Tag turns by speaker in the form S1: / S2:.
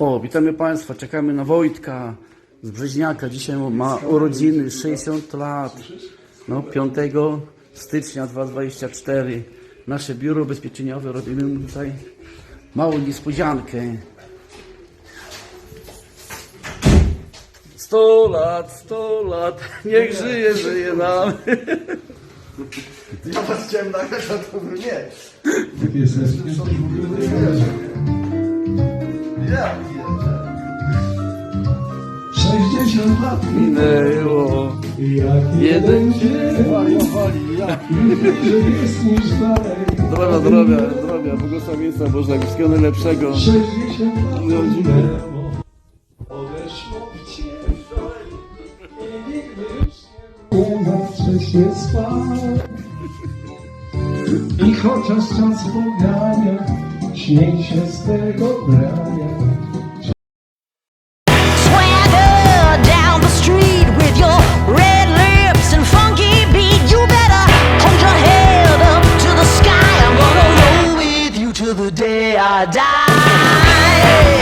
S1: O, witamy Państwa, czekamy na Wojtka z Brzeźniaka. Dzisiaj ma urodziny, 60 lat. No, 5 stycznia 2024. Nasze biuro ubezpieczeniowe robimy mu tutaj małą niespodziankę. 100 lat, 100 lat, niech żyje, żyje nam.
S2: Ja was chciałem nagrać, a to nie.
S3: 60 lat
S1: Minęło
S3: jak
S1: jeden dzień.
S3: Że jest niż dalej.
S1: Zdrowia, zdrowia, zdrowia, błogosławieństwa Bożego, wszystkiego najlepszego.
S3: 60 lat minęło, odeszło w cień i nigdy już nie zawsze się spał. I chociaż czas pogania, śmiej się z tego brania.
S4: I die.